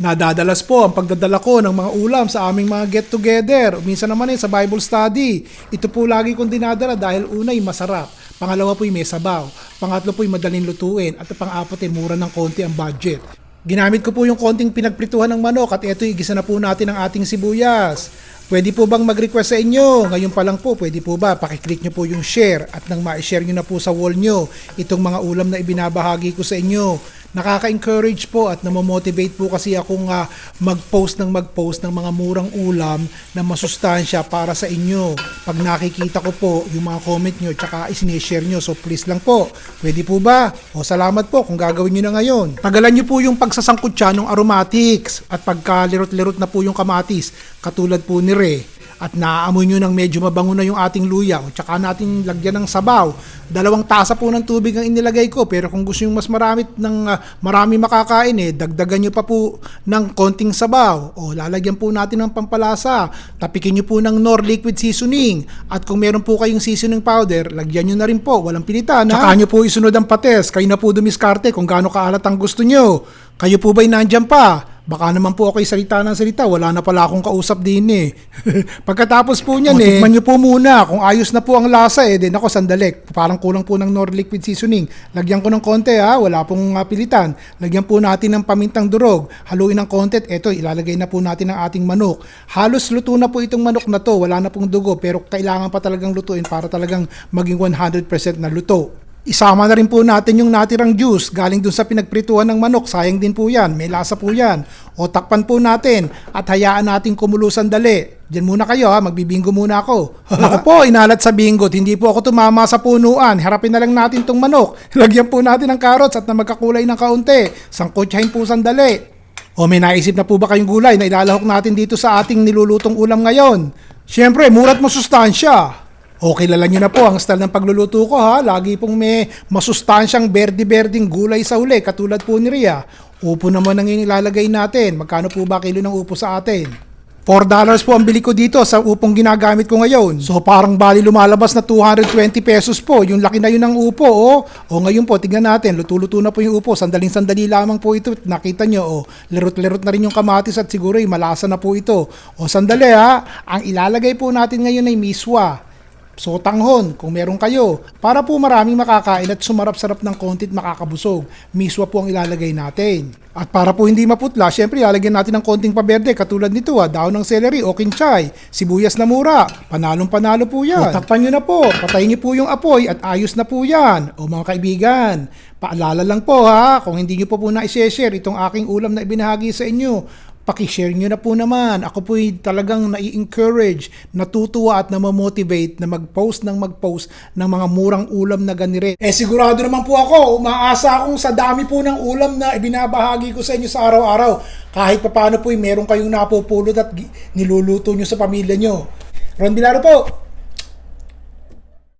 Nadadalas po ang pagdadala ko ng mga ulam sa aming mga get-together. Minsan naman eh sa Bible study. Ito po lagi kong dinadala dahil unay masarap. Pangalawa po may sabaw. Pangatlo po madaling lutuin. At pang-apat ay mura ng konti ang budget. Ginamit ko po yung konting pinagprituhan ng manok at ito igisa na po natin ang ating sibuyas. Pwede po bang mag-request sa inyo? Ngayon pa lang po, pwede po ba? Pakiclick nyo po yung share at nang ma-share nyo na po sa wall nyo itong mga ulam na ibinabahagi ko sa inyo. Nakaka-encourage po at namomotivate po kasi akong ah, mag-post ng mag-post ng mga murang ulam na masustansya para sa inyo. Pag nakikita ko po yung mga comment nyo tsaka isinishare nyo, so please lang po. Pwede po ba? O salamat po kung gagawin nyo na ngayon. Tagalan nyo po yung pagsasangkot siya ng aromatics at pagka lirot-lirot na po yung kamatis, katulad po ni Re at naaamoy nyo ng medyo mabango na yung ating luya o tsaka natin lagyan ng sabaw. Dalawang tasa po ng tubig ang inilagay ko pero kung gusto yung mas marami ng ah, marami makakain eh, dagdagan nyo pa po ng konting sabaw o lalagyan po natin ng pampalasa. Tapikin nyo po ng Nor Liquid Seasoning at kung meron po kayong seasoning powder, lagyan nyo na rin po, walang pilitan ha. Tsaka nyo po isunod ang pates, kayo na po dumiskarte kung gaano kaalat ang gusto nyo. Kayo po ba'y nandyan pa? Baka naman po ako'y salita ng salita, wala na pala akong kausap din eh. Pagkatapos po niyan eh, tikman nyo po muna kung ayos na po ang lasa eh, din ako sandali. Parang kulang po ng Nor Liquid Seasoning. Lagyan ko ng konti ha, wala pong uh, pilitan. Lagyan po natin ng pamintang durog. Haluin ng konti, eto ilalagay na po natin ang ating manok. Halos luto na po itong manok na to, wala na pong dugo pero kailangan pa talagang lutuin para talagang maging 100% na luto. Isama na rin po natin yung natirang juice galing dun sa pinagprituhan ng manok. Sayang din po yan. May lasa po yan. O takpan po natin at hayaan natin kumulo sandali. Diyan muna kayo ha, magbibingo muna ako. ako po, inalat sa bingot. Hindi po ako tumama sa punuan. Harapin na lang natin tong manok. Lagyan po natin ng carrots at na magkakulay ng kaunti. Sangkotsahin po sandali. O may naisip na po ba kayong gulay na ilalahok natin dito sa ating nilulutong ulam ngayon? Siyempre, murat masustansya. Okay, kilala nyo na po ang style ng pagluluto ko ha. Lagi pong may masustansyang berdi-berding gulay sa huli, katulad po ni Ria. Upo naman ang inilalagay natin. Magkano po ba kilo ng upo sa atin? 4 dollars po ang bili ko dito sa upong ginagamit ko ngayon. So parang bali lumalabas na 220 pesos po. Yung laki na yun ng upo, oh. O ngayon po, tignan natin. Luto-luto na po yung upo. Sandaling-sandali lamang po ito. Nakita nyo, oh. Lerot-lerot na rin yung kamatis at siguro ay malasa na po ito. O sandali ha. Ang ilalagay po natin ngayon ay miswa. So tanghon, kung meron kayo, para po maraming makakain at sumarap-sarap ng konti at makakabusog, miswa po ang ilalagay natin. At para po hindi maputla, syempre lalagyan natin ng konting paberde katulad nito ha, daon ng celery o kinchay, sibuyas na mura, panalong panalo po yan. O, takpan nyo na po, patayin nyo po yung apoy at ayos na po yan. O mga kaibigan, paalala lang po ha, kung hindi nyo po po na-share itong aking ulam na ibinahagi sa inyo, pakishare nyo na po naman. Ako po talagang nai-encourage, natutuwa at namamotivate na mag-post ng mag-post ng mga murang ulam na ganire. Eh sigurado naman po ako, umaasa akong sa dami po ng ulam na ibinabahagi ko sa inyo sa araw-araw. Kahit papaano po, meron kayong napupulot at niluluto nyo sa pamilya nyo. Ron Bilaro po,